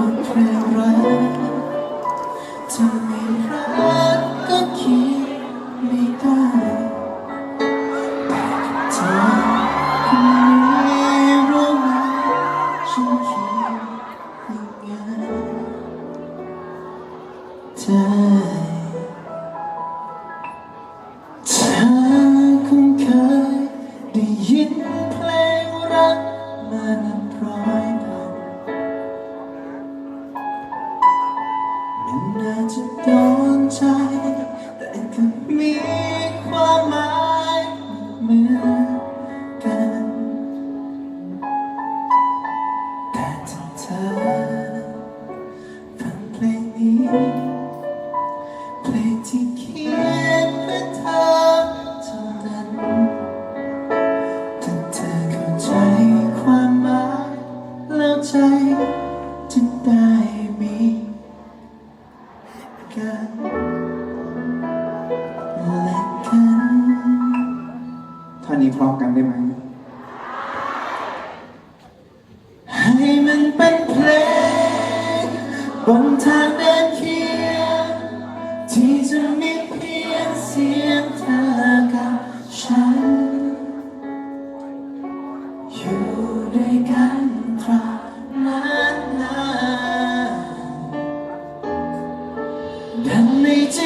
บทเพลรักจะไม่รักก็คิดไม่ได้แต่เธอคนนี้รู้ไหมฉันคิดยังไงใจเธอคงเคยได้ยิน น่าจะโดนใจ แต่ก็มีความหมายเหมือนกัน แต่ถ้าเธอฟังเพลงนี้ เพลงที่เขียนเพื่อเธอเท่านั้นถ้าเธอเข้าใจความหมายแล้วใจจะได้ ท่านี้พร้อมกันได้ไหมให้มันเป็นเพลงบนทางเดินเคียงที่จะมีเพียงเสียงเธอกับฉัน อยู่ด้วยกันตราบนานนานดังในใจ